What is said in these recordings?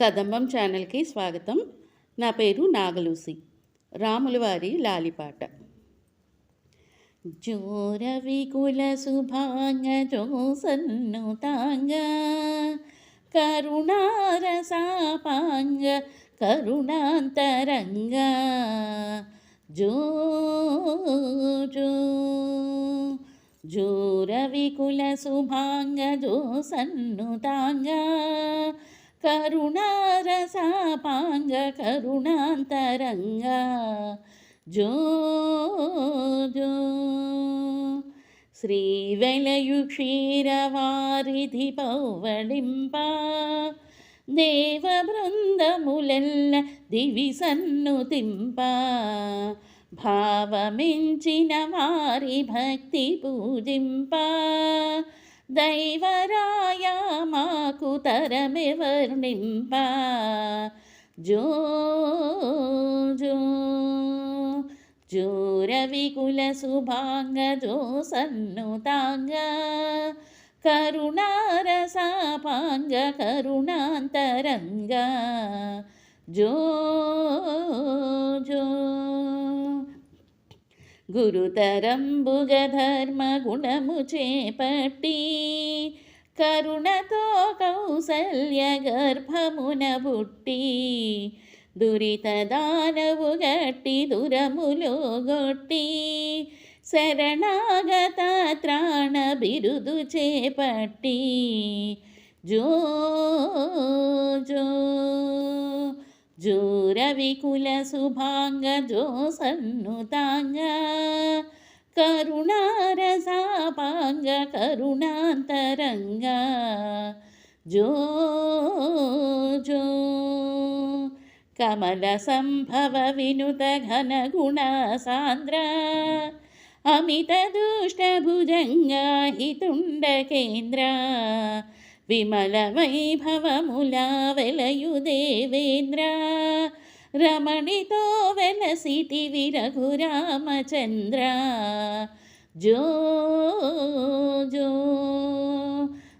కదంబం ఛానల్కి స్వాగతం నా పేరు నాగలూసి రాములవారి లాలిపాట జోర వికుల శుభాంగ జోసన్ను తాంగ కరుణారసాపాంగ కరుణాంతరంగ జో జో జోర వికుల శుభాంగ జోసన్ను తాంగ కరుణారసాపాంగ కరుణాంతరంగ జో జో శ్రీవెలయు క్షీరవారిధి పౌవళింప దేవ బృందములెల్ల దివి సన్నుతింప భావమించిన వారి భక్తి పూజింప దైవరాయ మాకు తరమెవర్ణింప జో జో జోర వికుల శుభాంగ జో సన్నుతాంగ కరుణారసాపాంగ కరుణాంతరంగ జో జో గురుతరంబుగ ధర్మ గుణము చేపట్టి కరుణతో కౌసల్య గర్భమున బుట్టి దురిత దానవు గట్టి దురములో గొట్టి శరణాగత త్రాణ బిరుదు చేపట్టి జో జో జోరవికుల శుభాంగ జో సన్నుతాంగ కరుణారసాపాంగ కరుణాంతరంగ. జో జో. కమల సంభవ వినుత ఘన గుణ సాంద్ర. అమిత దుష్ట భుజంగ హితుండ కేంద్ర. విమల వైభవముల వెలయు దేవేంద్ర రమణితో వెలసిటి విరఘురామచంద్ర. జో జో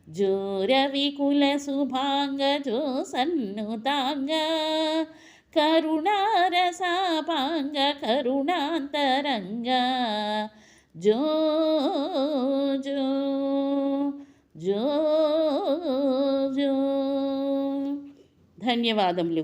జోర వికుల శుభాంగ జో సన్నుతాంగ. కరుణారసాపాంగ కరుణాంతరంగ. జో జో జో ధన్యవాదములు.